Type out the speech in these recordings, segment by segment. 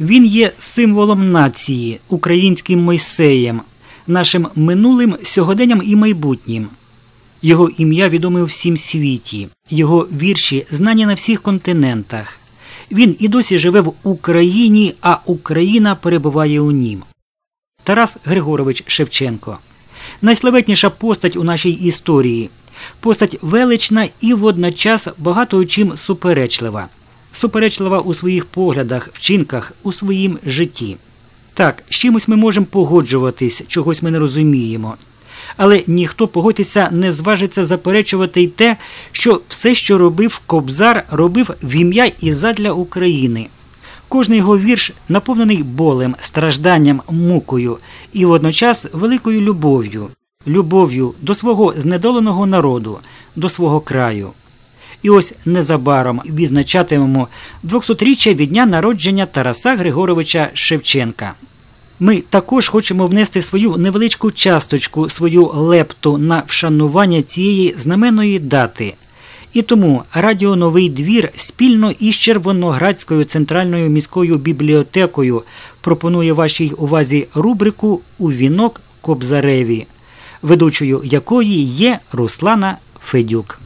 Він є символом нації, українським Мойсеєм, нашим минулим сьогоденням і майбутнім. Його ім'я відоме у всім світі, його вірші знані на всіх континентах. Він і досі живе в Україні, а Україна перебуває у нім. Тарас Григорович Шевченко найславетніша постать у нашій історії, постать велична і водночас багато чим суперечлива, суперечлива у своїх поглядах, вчинках, у своїм житті. Так, з чимось ми можемо погоджуватись, чогось ми не розуміємо. Але ніхто погодьтеся не зважиться заперечувати й те, що все, що робив Кобзар, робив в ім'я і задля України. Кожний його вірш наповнений болем, стражданням, мукою і водночас великою любов'ю, любов'ю до свого знедоленого народу, до свого краю. І ось незабаром відзначатимемо 200-річчя від дня народження Тараса Григоровича Шевченка. Ми також хочемо внести свою невеличку часточку, свою лепту на вшанування цієї знаменної дати. І тому Радіо Новий двір спільно із Червоноградською центральною міською бібліотекою пропонує вашій увазі рубрику У вінок Кобзареві, ведучою якої є Руслана Федюк.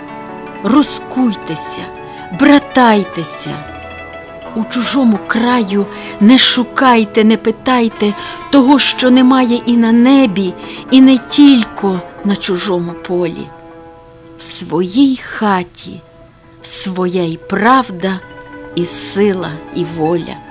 розкуйтеся, братайтеся. У чужому краю не шукайте, не питайте того, що немає і на небі, і не тільки на чужому полі. В своїй хаті своя й правда, і сила, і воля.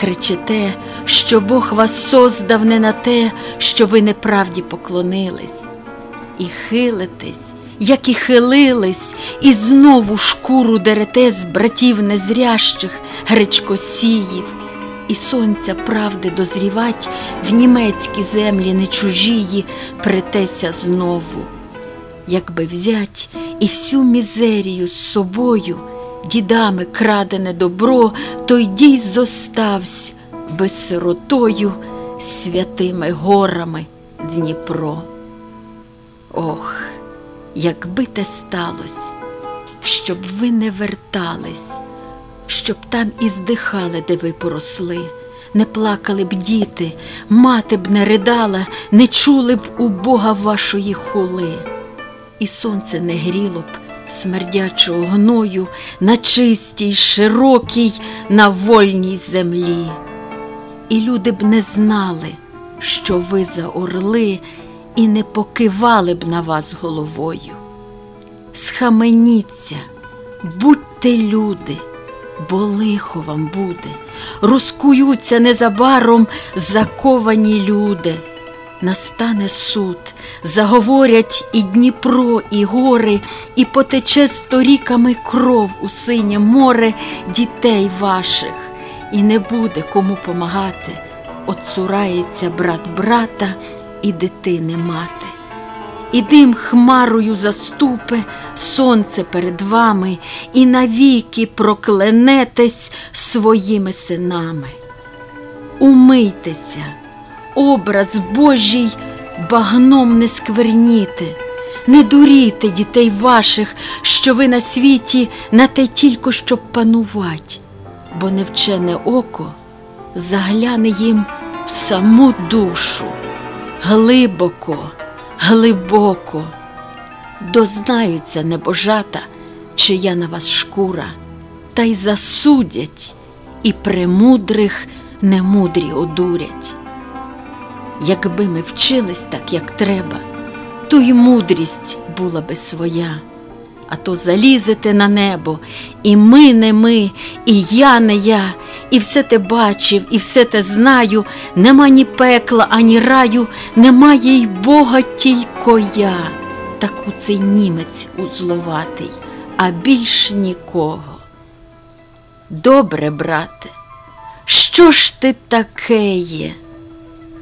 кричите, що Бог вас создав не на те, що ви неправді поклонились, і хилитесь, як і хилились, і знову шкуру дерете з братів незрящих гречкосіїв, і сонця правди дозрівать в німецькі землі не чужії претеся знову. Якби взять і всю мізерію з собою дідами крадене добро, той дій зоставсь безсиротою святими горами Дніпро. Ох, якби те сталося, щоб ви не вертались, щоб там і здихали, де ви поросли, не плакали б діти, мати б не ридала, не чули б у Бога вашої хули, і сонце не гріло б смердячого гною на чистій, широкій, на вольній землі. І люди б не знали, що ви за орли, і не покивали б на вас головою. Схаменіться, будьте люди, бо лихо вам буде, розкуються незабаром заковані люди настане суд, заговорять і Дніпро, і гори, і потече сторіками кров у синє море дітей ваших, і не буде кому помагати. Отцурається брат брата і дитини мати. і дим хмарою заступе сонце перед вами, і навіки проклянетесь своїми синами. Умийтеся, образ Божий багном не скверніте, не дуріте дітей ваших, що ви на світі на те тільки щоб панувати, бо невчене око загляне їм в саму душу, глибоко, глибоко. Дознаються небожата, чия на вас шкура, та й засудять, і премудрих немудрі одурять. Якби ми вчились так, як треба, то й мудрість була би своя. А то залізете на небо, і ми не ми, і я не я, і все те бачив, і все те знаю, нема ні пекла, ані раю, немає й Бога тільки я, так у цей німець узловатий, а більш нікого. Добре, брате, що ж ти таке є?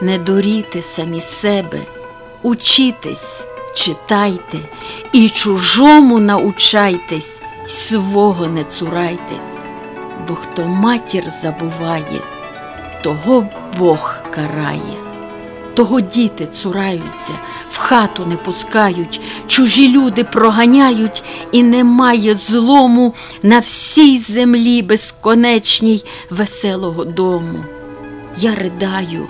не дуріте самі себе, учітесь, читайте і чужому научайтесь, свого не цурайтесь, бо хто матір забуває, того Бог карає, того діти цураються, в хату не пускають, чужі люди проганяють, і немає злому на всій землі безконечній веселого дому. Я ридаю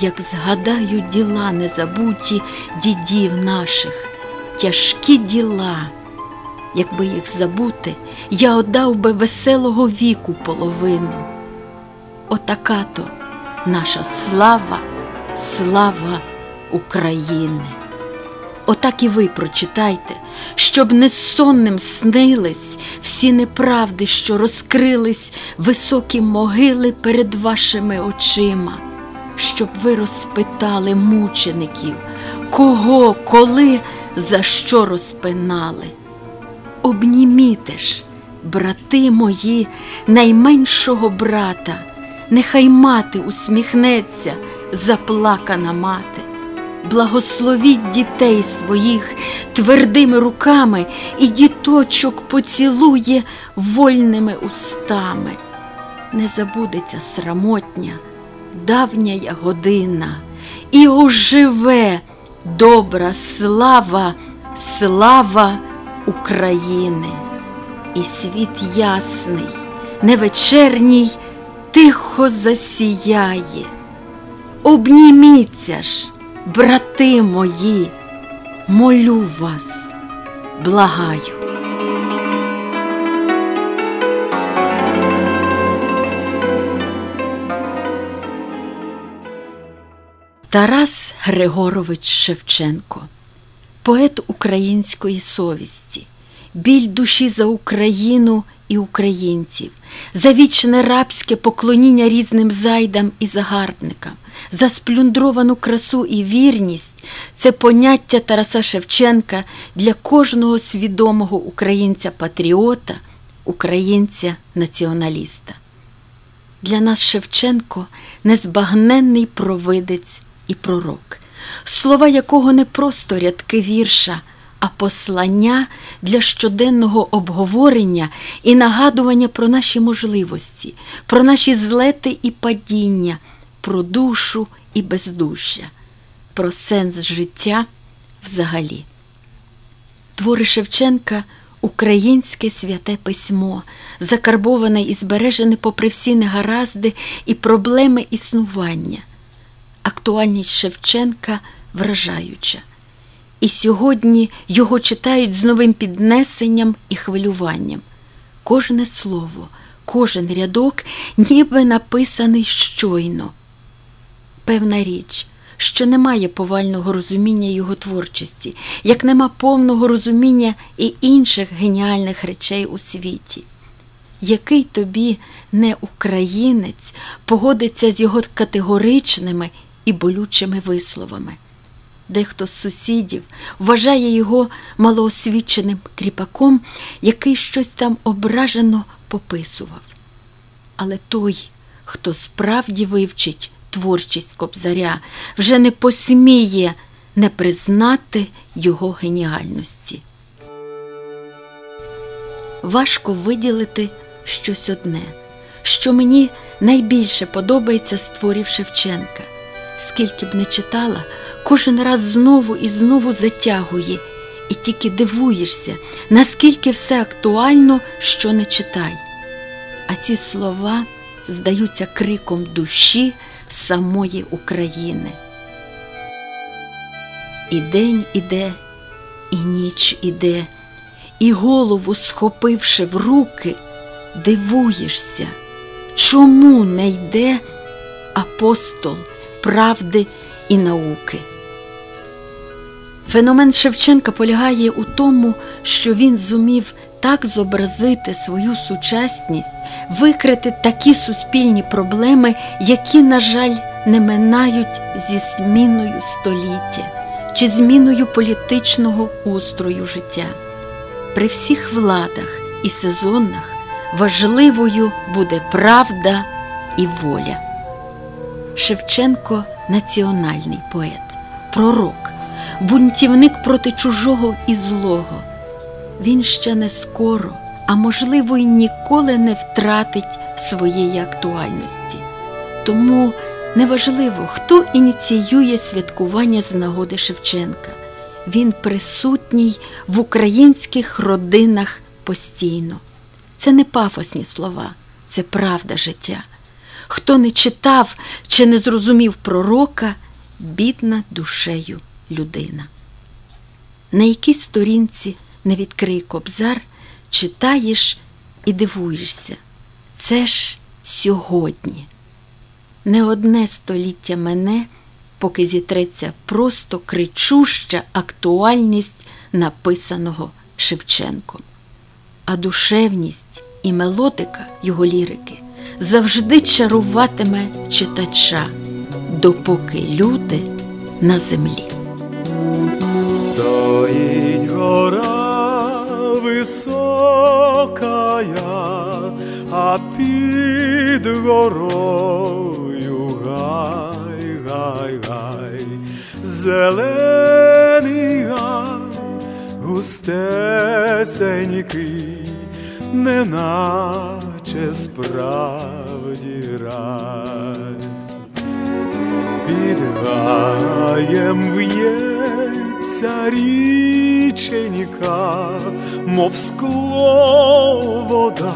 як згадаю діла незабуті дідів наших, тяжкі діла, якби їх забути, я отдав би веселого віку половину. Отака то наша слава, слава України. Отак і ви прочитайте, щоб несонним снились всі неправди, що розкрились високі могили перед вашими очима щоб ви розпитали мучеників, кого, коли, за що розпинали. Обніміте ж, брати мої, найменшого брата, нехай мати усміхнеться, заплакана мати. Благословіть дітей своїх твердими руками і діточок поцілує вольними устами. Не забудеться срамотня давня година, і оживе добра слава, слава України, і світ ясний, невечерній, тихо засіяє. Обніміться ж, брати мої, молю вас, благаю. Тарас Григорович Шевченко, поет української совісті, біль душі за Україну і українців, за вічне рабське поклоніння різним зайдам і загарбникам, за сплюндровану красу і вірність це поняття Тараса Шевченка для кожного свідомого українця-патріота, українця-націоналіста. Для нас Шевченко незбагненний провидець і пророк, слова якого не просто рядки вірша, а послання для щоденного обговорення і нагадування про наші можливості, про наші злети і падіння, про душу і бездушя, про сенс життя взагалі. Твори Шевченка Українське святе письмо, закарбоване і збережене попри всі негаразди і проблеми існування. Актуальність Шевченка вражаюча. І сьогодні його читають з новим піднесенням і хвилюванням. Кожне слово, кожен рядок ніби написаний щойно. Певна річ, що немає повального розуміння його творчості, як нема повного розуміння і інших геніальних речей у світі. Який тобі не українець погодиться з його категоричними і болючими висловами? Дехто з сусідів вважає його малоосвіченим кріпаком, який щось там ображено пописував. Але той, хто справді вивчить творчість кобзаря, вже не посміє не признати його геніальності. Важко виділити щось одне, що мені найбільше подобається з творів Шевченка. Скільки б не читала, кожен раз знову і знову затягує, і тільки дивуєшся, наскільки все актуально, що не читай. А ці слова здаються криком душі самої України. І день іде, і ніч іде, і голову схопивши в руки, дивуєшся, чому не йде апостол правди і науки. Феномен Шевченка полягає у тому, що він зумів так зобразити свою сучасність, викрити такі суспільні проблеми, які, на жаль, не минають зі зміною століття чи зміною політичного устрою життя. При всіх владах і сезонах важливою буде правда і воля. Шевченко національний поет, пророк, бунтівник проти чужого і злого. Він ще не скоро, а можливо, й ніколи не втратить своєї актуальності. Тому неважливо, хто ініціює святкування з нагоди Шевченка. Він присутній в українських родинах постійно. Це не пафосні слова, це правда життя. Хто не читав чи не зрозумів пророка, бідна душею людина. На якій сторінці не відкрий кобзар, читаєш і дивуєшся. Це ж сьогодні. Не одне століття мене, поки зітреться просто кричуща актуальність написаного Шевченком. А душевність і мелодика його лірики завжди чаруватиме читача, допоки люди на землі. Стоїть гора високая, а під горою гай, гай, гай, зелений гай, густесенький, неначе справді рай. Під гаєм в'ється річенька, мов скло вода,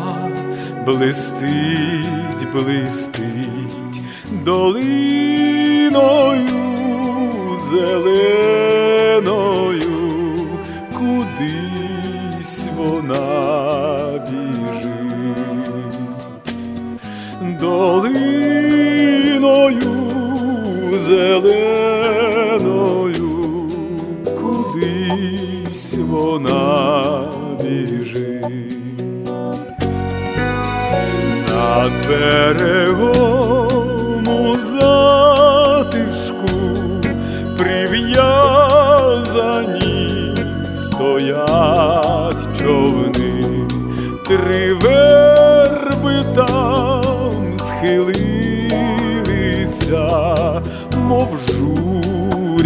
блистить, блистить долиною зеленою, Долиною зеленою, кудись вона біжить. Над берегом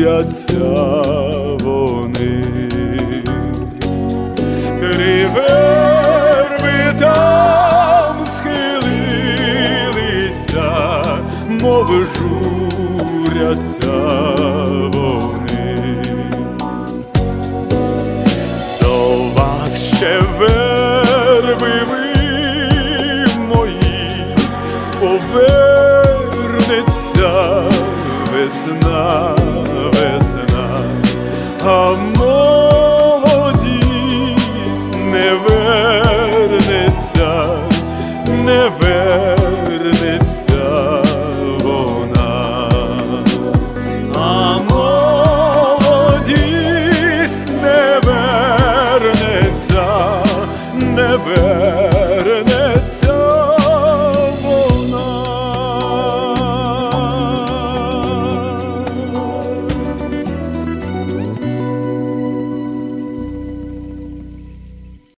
журяться